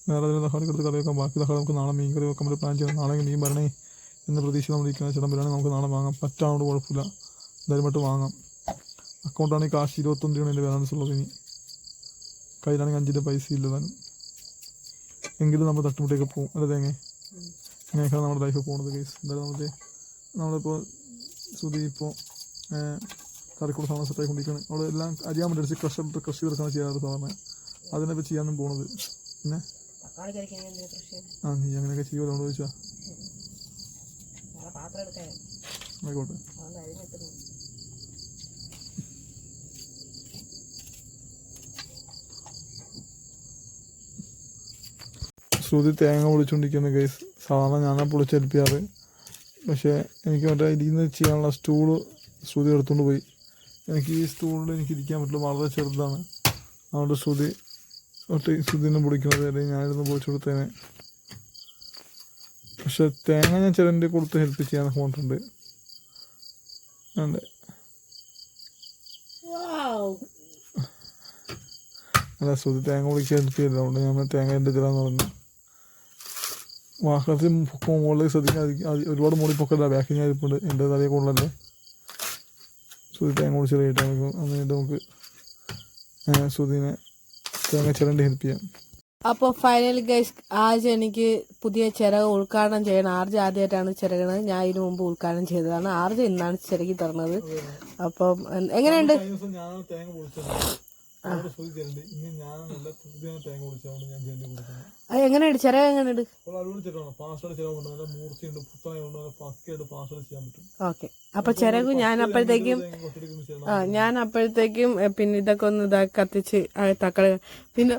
വേറെ ഏതെങ്കിലും തക്കാളി എടുത്ത് കറി വെക്കാം. ബാക്കി തക്കാളി നമുക്ക് നാളെ മീൻ കറി വെക്കാൻ വേണ്ടി പ്ലാൻ ചെയ്യണം നാളെ മീൻ വരണേ. എന്ന പ്രതീക്ഷ നമ്മളിരിക്കുന്ന ചേട്ടൻ വരികയാണെങ്കിൽ നമുക്ക് നാളെ വാങ്ങാം. പറ്റാണോട് കുഴപ്പമില്ല. എന്തായാലും മറ്റും വാങ്ങാം. അക്കൗണ്ടാണെങ്കിൽ കാശ് ഇരുപത്തൊന്ന് രൂപയാണ് എന്റെ ബാലൻസ് ഉള്ളത് ഇനി. കയ്യിലാണെങ്കിൽ അഞ്ചിന്റെ പൈസ ഇല്ല താനും. എങ്കിലും നമ്മൾ തട്ടുമുട്ടേക്ക് പോകും. അല്ലേ തേങ്ങ? അങ്ങനെയൊക്കെയാണ് നമ്മുടെ ലൈഫ് പോകുന്നത് കേസ് എന്തായാലും നമ്മുടെ നമ്മളിപ്പോൾ ശ്രുതി ഇപ്പോൾ കറിക്കൂടെ സാധനം സെറ്റായി കൊണ്ടിരിക്കുകയാണ് അവിടെ എല്ലാം അരിയാൻ വേണ്ടി അടിച്ച് ക്രഷ് ക്രഷ് ചെയ്തെടുക്കാണ് ചെയ്യാറ് സാധാരണ. അതിനെ ചെയ്യാനും പോണത്. പിന്നെ? ആ നീ അങ്ങനെയൊക്കെ ചെയ്യുമല്ലോ ചോദിച്ചാൽ പാത്രം എടുക്കാൻ ആയിക്കോട്ടെ. അതുകൊണ്ട് അരിഞ്ഞിട്ട് ശ്രുതി തേങ്ങ പൊളിച്ചുകൊണ്ടിരിക്കുന്ന കേസ് സാധാരണ ഞാനാണ് പൊളിച്ചേൽപ്പിക്കാറ് പക്ഷേ എനിക്ക് മറ്റേ ഇരിക്കുന്ന ചെയ്യാനുള്ള സ്റ്റൂൾ ശ്രുതി എടുത്തുകൊണ്ട് പോയി. എനിക്ക് ഈ സ്റ്റൂളിൽ എനിക്ക് ഇരിക്കാൻ പറ്റില്ല. വളരെ ചെറുതാണ്. അതുകൊണ്ട് ശ്രുതി ഒട്ടി ശ്രുതിനെ പൊളിക്കുന്നത് അല്ലെങ്കിൽ ഞാനിരുന്ന് പൊളിച്ചു കൊടുത്തേനെ പക്ഷെ തേങ്ങ ഞാൻ ചിലന്റെ കൊടുത്ത് ഹെൽപ്പ് ചെയ്യാൻ പോയിട്ടുണ്ട് അല്ല ശ്രുതി തേങ്ങ പൊളിക്കാൻ ഹെൽപ്പ് ചെയ്തില്ല. അതുകൊണ്ട് ഞാൻ തേങ്ങ എന്റെ തരാന്ന് പറഞ്ഞു. വാഹനത്തിൽ മുകളിലേക്ക് ശ്രദ്ധിക്കാൻ ഒരുപാട് മുകളിൽ പൊക്കല്ല ബാക്കിൽ ഞാൻ ഇരിപ്പുണ്ട്. എന്റെ തലയെ കൊള്ളല്ലേ? ശ്രുതി തേങ്ങ പൊളിച്ച് റേറ്റ് നമുക്ക് എന്നിട്ട് നമുക്ക് ശ്രുതിനെ തേങ്ങ ചിരണ്ടി ഹെൽപ്പ് ചെയ്യാം. അപ്പോൾ ഫൈനൽ ഗൈസ് ആജ് എനിക്ക് പുതിയ ചിറക് ഉദ്ഘാടനം ചെയ്യണം. ആർജ് ആദ്യമായിട്ടാണ് ചിറകണത് ഞാൻ ഇതിനു മുമ്പ് ഉദ്ഘാടനം ചെയ്തതാണ്. ആർജ് ഇന്നാണ് ചിറകി തന്നത് അപ്പം എങ്ങനെയുണ്ട്? എങ്ങനെയുണ്ട്? ചിരക എങ്ങനെയുണ്ട്? ഓക്കെ. അപ്പൊ ചിറക് ഞാൻ അപ്പോഴത്തേക്കും ഞാൻ അപ്പോഴത്തേക്കും പിന്നെ ഇതൊക്കെ ഒന്ന് ഇതാ കത്തിച്ച് ആ, തക്കാളി പിന്നെ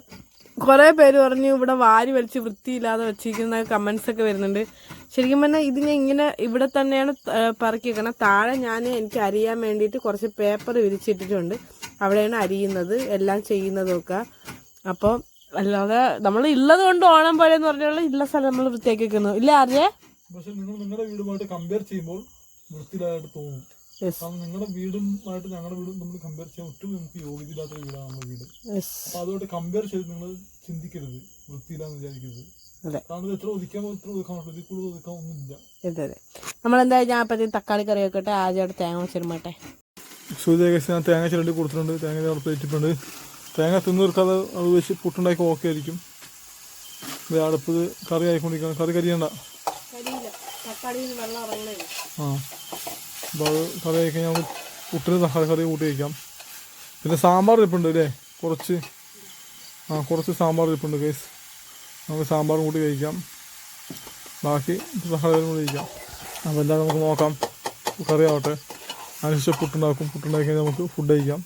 കുറെ പേര് പറഞ്ഞു ഇവിടെ വാരി വലിച്ച് വൃത്തിയില്ലാതെ വെച്ചിരിക്കുന്ന കമന്റ്സ് ഒക്കെ വരുന്നുണ്ട്. ശരിക്കും പറഞ്ഞാൽ ഇതിനെ ഇങ്ങനെ ഇവിടെ തന്നെയാണ് പറക്കി വെക്കണം താഴെ ഞാൻ എനിക്ക് അരിയാൻ വേണ്ടിയിട്ട് കുറച്ച് പേപ്പർ വിരിച്ചിട്ടിട്ടുണ്ട്. അവിടെയാണ് അരിയുന്നത് എല്ലാം ചെയ്യുന്നതും ഒക്കെ അപ്പോൾ അല്ലാതെ നമ്മൾ ഉള്ളത് കൊണ്ട് ഓണം പോലെ എന്ന് പറഞ്ഞാൽ ഇല്ല സ്ഥലം നമ്മൾ വൃത്തിയാക്കി വെക്കുന്നു. ഇല്ല അറിയേ പക്ഷെ നിങ്ങൾ നിങ്ങളുടെ വീടുമായിട്ട് കമ്പയർ ചെയ്യുമ്പോൾ വൃത്തിയിലായിട്ട് തോന്നും. കാരണം നിങ്ങളുടെ വീടുമായിട്ട് ഞങ്ങളുടെ വീടും നമ്മൾ കമ്പയർ ചെയ്യാൻ ഒട്ടും നമുക്ക് യോഗ്യതയില്ലാത്ത ഇല്ലാത്ത വീടാണ് നമ്മുടെ വീട്. അപ്പൊ അതുകൊണ്ട് കമ്പയർ ചെയ്ത് നിങ്ങൾ ചിന്തിക്കരുത്. വൃത്തിയില്ലാന്ന് വിചാരിക്കരുത്. നമ്മളെന്താ ഞാൻ തക്കാളി കറി വെക്കട്ടെ. ആദ്യമായിട്ട് തേങ്ങ വെച്ചിരുമട്ടെ സൂര്യകേശ് ഞാൻ തേങ്ങ ചിരണ്ടി കൊടുത്തിട്ടുണ്ട്. തേങ്ങ അവിടെ ഇട്ടിട്ടുണ്ട് തേങ്ങ തിന്നു തീർക്കാതെ അത് വെച്ച് പുട്ടുണ്ടാക്കി ഓക്കെ ആയിരിക്കും. ഇത് അടുപ്പ് കറി ആയിക്കൊണ്ടിരിക്കണം കറി കരിയണ്ട. ആ. അപ്പോൾ കറി കഴിഞ്ഞാൽ നമുക്ക് കറി കൂട്ടി വയ്ക്കാം പിന്നെ സാമ്പാർ ഇരിപ്പുണ്ട് അല്ലേ? കുറച്ച്. ആ കുറച്ച് സാമ്പാർ ഇരിപ്പുണ്ട് കേസ് നമുക്ക് സാമ്പാർ കൂട്ടി കഴിക്കാം. ബാക്കി തക്കാളി കൂടി കഴിക്കാം. അപ്പോൾ എന്താ നമുക്ക് നോക്കാം. കറി ആവട്ടെ. അതിനുശേഷം പുട്ടുണ്ടാക്കും. പുട്ടുണ്ടാക്കി നമുക്ക് ഫുഡ് കഴിക്കാം.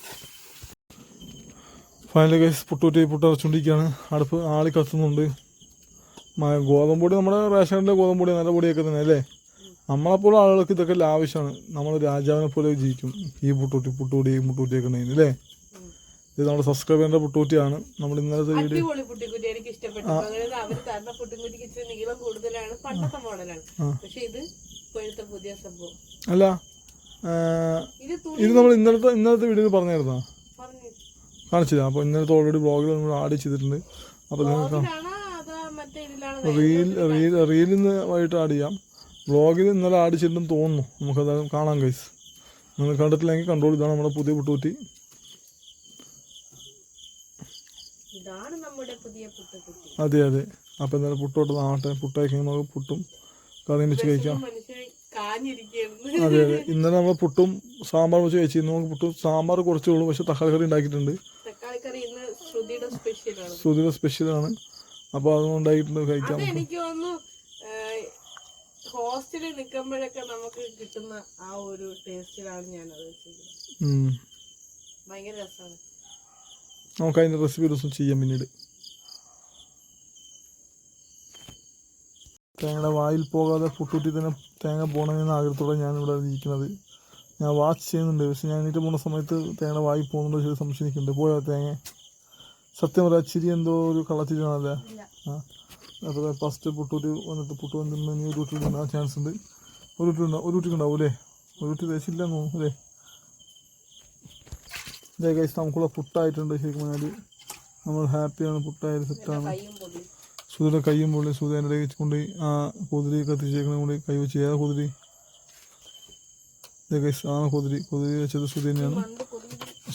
ഫൈനലി കേസ് പുട്ടൂറ്റി പുട്ട് അടച്ചുകൊണ്ടിരിക്കുകയാണ് അടുപ്പ് ആളി കത്തുന്നുണ്ട് ഗോതമ്പൊടി ഗോതമ്പ് പൊടി നമ്മുടെ റേഷൻ ഗോതമ്പൊടി ഗോതമ്പ് പൊടി നല്ല പൊടിയൊക്കെ തന്നെ അല്ലേ? നമ്മളെപ്പോലെ ആളുകൾക്ക് ഇതൊക്കെ എല്ലാം ആവശ്യമാണ്. നമ്മൾ രാജാവിനെ പോലെ ജീവിക്കും. ഈ പുട്ടൂട്ടി പുട്ടൂടി ഈ മുട്ടൂട്ടിയൊക്കെ ഉണ്ടെങ്കിൽ അല്ലേ ഇത് നമ്മുടെ സബ്സ്ക്രൈബറിന്റെ പുട്ടൂട്ടിയാണ് നമ്മൾ ഇന്നലത്തെ വീഡിയോ എനിക്ക് ഇഷ്ടപ്പെട്ടു. അതായത് അവർ തരുന്ന പുട്ടിക്കുറ്റിക്ക് ഇച്ചിരി നീളം കൂടുതലാണ് പണ്ടത്തെ മോഡലാണ്. പക്ഷെ ഇത് ഇപ്പോഴത്തെ പുതിയ സംഭവം. അല്ല ഇത് നമ്മൾ ഇന്നലത്തെ ഇന്നലത്തെ വീഡിയോയിൽ പറഞ്ഞായിരുന്നോ? പറഞ്ഞു കാണിച്ചില്ല. അപ്പോൾ ഇന്നലത്തെ ഓൾറെഡി ബ്ലോഗിൽ നമ്മൾ ആഡ് ചെയ്തിട്ടുണ്ട്. അപ്പോൾ നിങ്ങൾക്ക് റീൽ റീൽ റീലിൽ നിന്ന് വൈകിട്ട് ആഡ് ചെയ്യാം. വ്ളോഗിൽ ഇന്നലെ ആഡ് ചെയ്തിട്ടുണ്ടെന്ന് തോന്നുന്നു. നമുക്കത് കാണാം കൈസ് നിങ്ങൾ കണ്ടിട്ടില്ലെങ്കിൽ കൺട്രോൾ ഇതാണ് നമ്മുടെ പുതിയ പുട്ടുകുറ്റി. അതെ അതെ. അപ്പോൾ എന്തായാലും പുട്ടോട്ട് നാട്ടെ പുട്ടായി നമുക്ക് പുട്ടും കറിയും വെച്ച് കഴിക്കാം. അതെ അതെ. ഇന്നലെ നമ്മൾ പുട്ടും സാമ്പാർ വെച്ച് കഴിച്ചിരുന്നു നമുക്ക് പുട്ടും സാമ്പാർ കുറച്ചേ ഉള്ളൂ. പക്ഷെ തക്കാളി കറി ഉണ്ടാക്കിയിട്ടുണ്ട്. കറി ശ്രുതിയുടെ സ്പെഷ്യലാണ് അപ്പോൾ അതുകൊണ്ടായിട്ടുണ്ട് കഴിക്കാം എനിക്ക് തോന്നുന്നു ഹോസ്റ്റലിൽ നിൽക്കുമ്പോഴൊക്കെ നമുക്ക് കിട്ടുന്ന ആ ഒരു ടേസ്റ്റിലാണ് ഞാൻ അത് വെച്ചിരിക്കുന്നത്. ഭയങ്കര രസമാണ്. നമുക്ക് അതിന്റെ റെസിപ്പി ദിവസം ചെയ്യാം പിന്നീട്. തേങ്ങയുടെ വായിൽ പോകാതെ പുട്ടുറ്റി തന്നെ തേങ്ങ പോകണമെന്ന ആഗ്രഹത്തോടെ ഞാൻ ഇവിടെ ഇരിക്കുന്നത്. ഞാൻ വാച്ച് ചെയ്യുന്നുണ്ട്. പക്ഷെ ഞാൻ എണീറ്റ് പോകുന്ന സമയത്ത് തേങ്ങയുടെ വായിൽ പോകുന്നുണ്ടോ ചെറിയ സംശയിക്കുന്നുണ്ട് പോയോ തേങ്ങ? സത്യം പറയാ ചിരി എന്തോ ഒരു കള്ളച്ചിരി ആണല്ലേ ആ. അപ്പോൾ ഫസ്റ്റ് പുട്ടൂറ്റി വന്നിട്ട് പുട്ട് വന്നിട്ട് ഇനി ഒരു ഊട്ടി ഉണ്ടാകാൻ ചാൻസ് ഉണ്ട്. ഒരു ഊട്ടി ഉണ്ടാവും ഒരു ഊട്ടിക്ക് ഉണ്ടാവും അല്ലേ ഒരു ഊട്ടി ദേശമില്ല അല്ലേ? ഇതേ കഴിച്ച് നമുക്കുള്ള പുട്ടായിട്ടുണ്ട് ശരിക്കും പറഞ്ഞാൽ നമ്മൾ ഹാപ്പിയാണ് പുട്ടായത് സെറ്റാണ് കൈയും സുധിയുടെ കയ്യും പൊള്ളി. സുധി എന്റെ ഇടയിൽ കൊണ്ട് ആ കുതിരി കത്തിച്ചേക്കണ കൊണ്ട് കൈ വെച്ച് ഏതാ കുതിരി? ഇതേ കഴിച്ച് ആ കുതിരി. കുതിരി വെച്ചത് സുധ തന്നെയാണ്.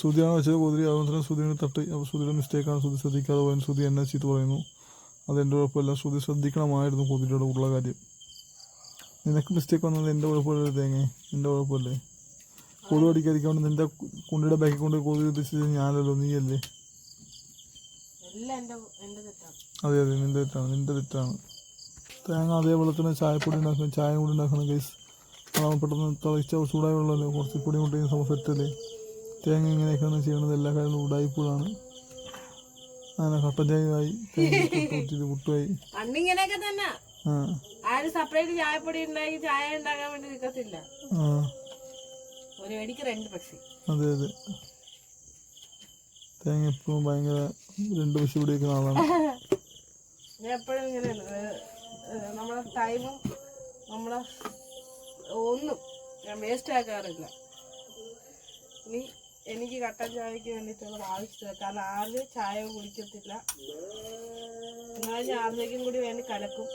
സുധിയാണ് വെച്ചത് കുതിരി. അതുപോലെ തന്നെ സുധിയുടെ തട്ട്. അപ്പോൾ സുധിയുടെ മിസ്റ്റേക്കാണ് സുധി ശ്രദ്ധിക്കാതെ പോയാൽ സുധി എന്നെ ചീത്ത പറയുന്നു. അതെന്റെ കുഴപ്പമില്ല. ശ്രുതി ശ്രദ്ധിക്കണമായിരുന്നു കൂതിരിയുടെ ഉള്ള കാര്യം. നിനക്ക് മിസ്റ്റേക്ക് വന്നത് എന്റെ കുഴപ്പമില്ല തേങ്ങ. എന്റെ കുഴപ്പമില്ലേ? കൊതു അടിക്കാതിരിക്കാണ്ട് നിന്റെ കുണ്ടിയുടെ ബാക്കിൽ കൊണ്ട് കൊതു എത്തിച്ചത് ഞാനല്ലോ നീയല്ലേ? അതെ അതെ നിന്റെ തെറ്റാണ് നിന്റെ തെറ്റാണ്. തേങ്ങ അതേപോലെ തന്നെ ചായപ്പൊടി ഉണ്ടാക്കണം ചായ കൂടി ഉണ്ടാക്കണം ഗൈസ് അതാവുമ്പോൾ പെട്ടെന്ന് തിളച്ച ചൂടായ വെള്ളമല്ലേ? കുറച്ച് പൊടി മുട്ടയും സമ സെറ്റല്ലേ തേങ്ങ ഇങ്ങനെയൊക്കെയാണ് ചെയ്യണത്. എല്ലാ കാര്യങ്ങളും ഉടായ്പകളാണ് അങ്ങനെ തേങ്ങ പുട്ടുപറ്റിയിട്ട് പുട്ടുമായി. അന്നിങ്ങനെയൊക്കെ തന്നെ. ആരും സെപ്പറേറ്റ് ചായപ്പൊടി ഉണ്ടാക്കി ചായ ഉണ്ടാക്കാൻ വേണ്ടി നിൽക്കത്തില്ല ഒരു വെടിക്ക് രണ്ട് പക്ഷി. അതെ അതെ. തേങ്ങ എപ്പോഴും ഭയങ്കര രണ്ട് പക്ഷി ആളാണ് ഞാൻ എപ്പോഴും ഇങ്ങനെ നമ്മളെ ടൈമും നമ്മളെ ഒന്നും ഞാൻ വേസ്റ്റ് ആക്കാറില്ല. ഇനി എനിക്ക് കട്ടൻ ചായക്ക് വേണ്ടിയിട്ടുള്ള ആവശ്യമില്ല. കാരണം ആര് ചായ കുടിക്കത്തില്ല. എന്നാൽ ഞാൻ കൂടി വേണ്ടി കലക്കും.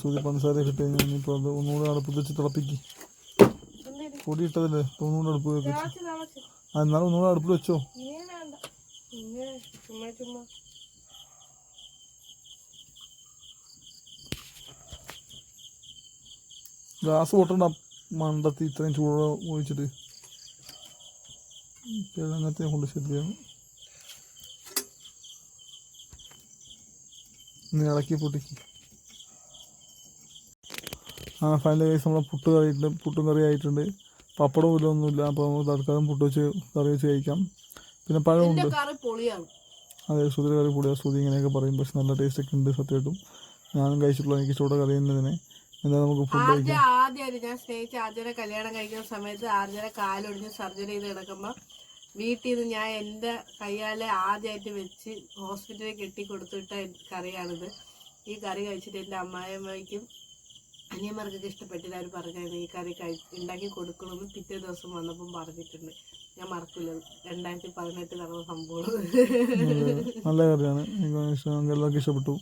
സൂര്യ പഞ്ചസാര കിട്ടി കഴിഞ്ഞാൽ ഇനിയിപ്പോൾ അത് ഒന്നുകൂടെ അടുപ്പത്ത് തിളപ്പിക്ക്. പൊടി ഇട്ടതല്ലേ തോന്നുന്നുണ്ട് അടുപ്പ്. ആ എന്നാലും ഒന്നുകൂടെ അടുപ്പിൽ വെച്ചോ. ഗ്ലാസ് പൊട്ടണ്ട മണ്ടത്തി ഇത്രയും ചൂട് ഒഴിച്ചിട്ട്. കിഴങ്ങത്തെ കൊണ്ട് ശരിയാണ്. ഇളക്കി പൊട്ടിക്ക്. ആ ഫൈനൽ കേസ് നമ്മളെ പുട്ട് കറിയിട്ടുണ്ട് പുട്ടും കറി ആയിട്ടുണ്ട് പപ്പടവും പോലും ഒന്നുമില്ല അപ്പോൾ നമുക്ക് തൽക്കാലം പുട്ട് വെച്ച് കറി വെച്ച് കഴിക്കാം. പിന്നെ പഴമുണ്ട്. അതെ സുധീർ കറി പൊളിയാണ് സുതി ഇങ്ങനെയൊക്കെ പറയും. പക്ഷെ നല്ല ടേസ്റ്റ് ഒക്കെ ഉണ്ട് സത്യമായിട്ടും. ഞാനും കഴിച്ചിട്ടുള്ള എനിക്ക് ഇഷ്ടപ്പെട്ട കറി തന്നെ എന്താ നമുക്ക് ഫുഡ് കഴിക്കാം. ആദ്യം ആദ്യമായിട്ട് ഞാൻ സ്നേഹിച്ച ആദ്യനെ കല്യാണം കഴിക്കുന്ന സമയത്ത് ആർജനെ കാലൊടിഞ്ഞ് സർജറി ചെയ്ത് കിടക്കുമ്പോൾ വീട്ടിൽ നിന്ന് ഞാൻ എന്റെ കയ്യാലെ ആദ്യമായിട്ട് വെച്ച് ഹോസ്പിറ്റലിൽ കെട്ടി കൊടുത്തിട്ട കറിയാണിത്. ഈ കറി കഴിച്ചിട്ട് എന്റെ അമ്മായിയമ്മയ്ക്കും അനിയന്മാർക്കൊക്കെ ഇഷ്ടപ്പെട്ടില്ല അവർ പറഞ്ഞായിരുന്നു ഈ കറി കഴി ഉണ്ടാക്കി കൊടുക്കണമെന്ന് പിറ്റേ ദിവസം വന്നപ്പം പറഞ്ഞിട്ടുണ്ട്. ഞാൻ മറക്കില്ല രണ്ടായിരത്തി പതിനെട്ട് നടന്ന സംഭവം. നല്ല കറിയാണ്. എല്ലാവർക്കും ഇഷ്ടപ്പെട്ടു.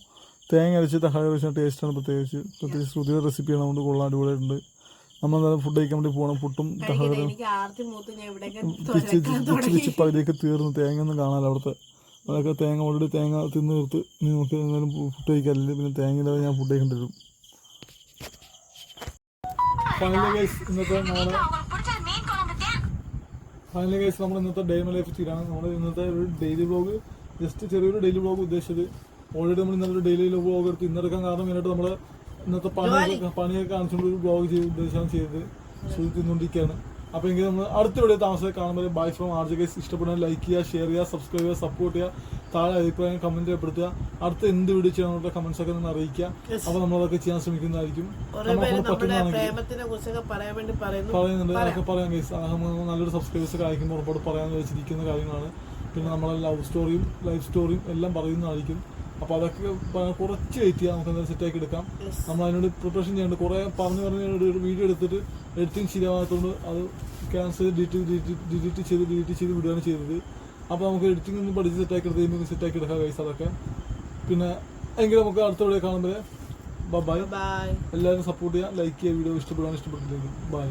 തേങ്ങ അരച്ച് തക്കാളി അരച്ച ടേസ്റ്റാണ് പ്രത്യേകിച്ച്. പ്രത്യേകിച്ച് സുധീർ റെസിപ്പിയാണ് അതുകൊണ്ട് കൊള്ളാൻ അടിപൊളിയായിട്ടുണ്ട്. നമ്മൾ എന്തായാലും ഫുഡ് കഴിക്കാൻ വേണ്ടി പോകണം പുട്ടും തക്കാളി പകുതിയൊക്കെ തീർന്നു തേങ്ങ ഒന്നും കാണാല്ല അവിടുത്തെ. അതൊക്കെ തേങ്ങ ഓൾറെഡി തേങ്ങ തിന്ന് നിർത്ത് ഇനി നമുക്ക് എന്തായാലും ഫുഡ് കഴിക്കാറില്ല പിന്നെ തേങ്ങ ഇല്ലാതെ ഞാൻ ഫുഡ് കഴിക്കേണ്ടി വരും. ഫൈനലി ഗൈസ് ഇന്നത്തെ നമ്മുടെ ഫൈനലി ഗൈസ് നമ്മൾ ഇന്നത്തെ ഡേ മൈ ലൈഫ് തീരാണ്. നമ്മൾ ഇന്നത്തെ ഒരു ഡെയിലി വ്ളോഗ് ജസ്റ്റ് ചെറിയൊരു ഡെയിലി വ്ളോഗ് ഉദ്ദേശിച്ചത്. ഓൾറെഡി നമ്മൾ ഇന്നലെ ഒരു ഡെയിലി വ്ളോഗ് എടുത്ത് ഇന്നെടുക്കാൻ കാരണം മെയിനായിട്ട് നമ്മൾ ഇന്നത്തെ പണിയൊക്കെ പണിയൊക്കെ കാണിച്ചുകൊണ്ട് ഒരു വ്ളോഗ് ചെയ്ത് ഉദ്ദേശിച്ചാണ് ചെയ്തത്. ശ്രുതി തിന്നുകൊണ്ടിരിക്കുകയാണ് അപ്പോൾ എങ്കിൽ നമ്മൾ അടുത്ത വീഡിയോ താമസം കാണുമ്പോൾ bye from R G guys ഇഷ്ടപ്പെടുന്ന ലൈക്ക് ചെയ്യുക ഷെയർ ചെയ്യുക സബ്സ്ക്രൈബ് ചെയ്യുക സപ്പോർട്ട് ചെയ്യുക. താഴെ അഭിപ്രായം കമന്റ് രേഖപ്പെടുത്തുക. അടുത്ത എന്ത് വീഡിയോ ചെയ്യണമെന്നുള്ള കമന്റ്സ് ഒക്കെ ഒന്ന് അറിയിക്കുക. അപ്പോൾ നമ്മളതൊക്കെ ചെയ്യാൻ ശ്രമിക്കുന്നതായിരിക്കും. പറയുന്നുണ്ട്. അതൊക്കെ പറയാം ഗൈസ് നല്ലൊരു സബ്സ്ക്രൈബേഴ്സ് ഒക്കെ അയക്കുമ്പോൾ ഉറപ്പോട് പറയാൻ വെച്ചിരിക്കുന്ന കാര്യങ്ങളാണ്. പിന്നെ നമ്മളെ ലവ് സ്റ്റോറിയും ലൈഫ് സ്റ്റോറിയും എല്ലാം പറയുന്നതായിരിക്കും. അപ്പോൾ അതൊക്കെ കുറച്ച് വെയിറ്റ് ചെയ്യാം. നമുക്ക് എന്തായാലും സെറ്റാക്കി എടുക്കാം. നമ്മൾ അതിനോട് പ്രിപ്പറേഷൻ ചെയ്യേണ്ട. കുറേ പറഞ്ഞു പറഞ്ഞ് ഒരു വീഡിയോ എടുത്തിട്ട് എഡിറ്റിംഗ് ശരിയാകാത്തതുകൊണ്ട് അത് ക്യാൻസൽ ഡിലീറ്റ് ഡിലീറ്റ് ചെയ്ത് ഡിലീറ്റ് ചെയ്ത് വിടുകയാണ് ചെയ്തത്. അപ്പോൾ നമുക്ക് എഡിറ്റിംഗ് ഒന്നും പഠിച്ച് സെറ്റാക്കി എടുത്ത് സെറ്റ് ആക്കി എടുക്കാം കൈസ് അതൊക്കെ. പിന്നെ എങ്കിലും നമുക്ക് അടുത്ത വീഡിയോ കാണുമ്പോൾ ബൈ ബൈ എല്ലാവരും സപ്പോർട്ട് ചെയ്യുക. ലൈക്ക് ചെയ്യുക. വീഡിയോ ഇഷ്ടപ്പെടുകയാണ് ഇഷ്ടപ്പെട്ടില്ലെങ്കിൽ ബൈ